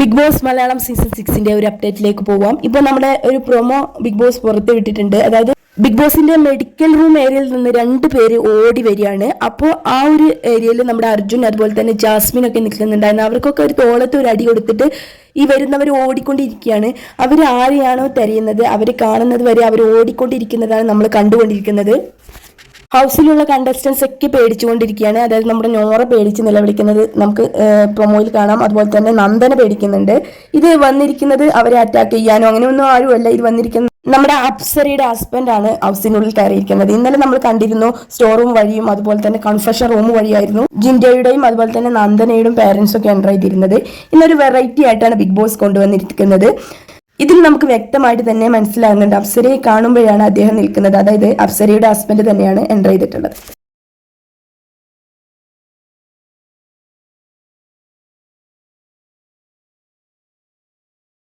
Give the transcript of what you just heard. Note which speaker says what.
Speaker 1: Big boss Malayalam season സിക്സിന്റെ ഒരു അപ്ഡേറ്റിലേക്ക് പോവാം. ഇപ്പൊ നമ്മുടെ ഒരു പ്രൊമോ ബിഗ് ബോസ് പുറത്ത് വിട്ടിട്ടുണ്ട്. അതായത് ബിഗ് ബോസിന്റെ മെഡിക്കൽ റൂം ഏരിയയിൽ നിന്ന് രണ്ട് പേര് ഓടി വരികയാണ്. അപ്പോൾ ആ ഒരു ഏരിയയിൽ നമ്മുടെ അർജുൻ അതുപോലെ തന്നെ ജാസ്മിൻ ഒക്കെ നിൽക്കുന്നുണ്ടായിരുന്നു. അവർക്കൊക്കെ ഒരു തോളത്ത് ഒരു അടി കൊടുത്തിട്ട് ഈ വരുന്നവർ ഓടിക്കൊണ്ടിരിക്കുകയാണ്. അവർ ആരെയാണോ തെരയുന്നത്? അവർ കാണുന്നത് വരെ അവർ ഓടിക്കൊണ്ടിരിക്കുന്നതാണ് നമ്മൾ കണ്ടുകൊണ്ടിരിക്കുന്നത്. ഹൗസിലുള്ള കണ്ടസ്റ്റൻസ് ഒക്കെ പേടിച്ചുകൊണ്ടിരിക്കുകയാണ്. അതായത് നമ്മുടെ നോറ പേടിച്ച് നിലവിളിക്കുന്നത് നമുക്ക് പ്രൊമോയിൽ കാണാം. അതുപോലെ തന്നെ നന്ദന പേടിക്കുന്നുണ്ട്. ഇത് വന്നിരിക്കുന്നത് അവരെ അറ്റാക്ക് ചെയ്യാനോ അങ്ങനെയൊന്നും ആരുമല്ല. ഇത് വന്നിരിക്കുന്നത് നമ്മുടെ അപ്സരയുടെ ഹസ്ബൻഡാണ് ഹൗസിനുള്ളിൽ കയറിയിരിക്കുന്നത്. ഇന്നലെ നമ്മൾ കണ്ടിരുന്നു സ്റ്റോർ റൂം വഴിയും അതുപോലെ തന്നെ കൺഫെഷൻ റൂം വഴിയായിരുന്നു ജിൻഡയുടെയും അതുപോലെ തന്നെ നന്ദനയുടെയും പേരൻസ് ഒക്കെ എന്റർ ചെയ്തിരുന്നത്. ഇന്നൊരു വെറൈറ്റി ആയിട്ടാണ് ബിഗ് ബോസ് കൊണ്ടുവന്നിരിക്കുന്നത്. ഇതിൽ നമുക്ക് വ്യക്തമായിട്ട് തന്നെ മനസ്സിലാകുന്നുണ്ട്. അപ്സരയെ കാണുമ്പോഴാണ് അദ്ദേഹം നിൽക്കുന്നത്. അതായത് അപ്സരയുടെ ഹസ്ബൻഡ് തന്നെയാണ് എന്റർ ചെയ്തിട്ടുള്ളത്.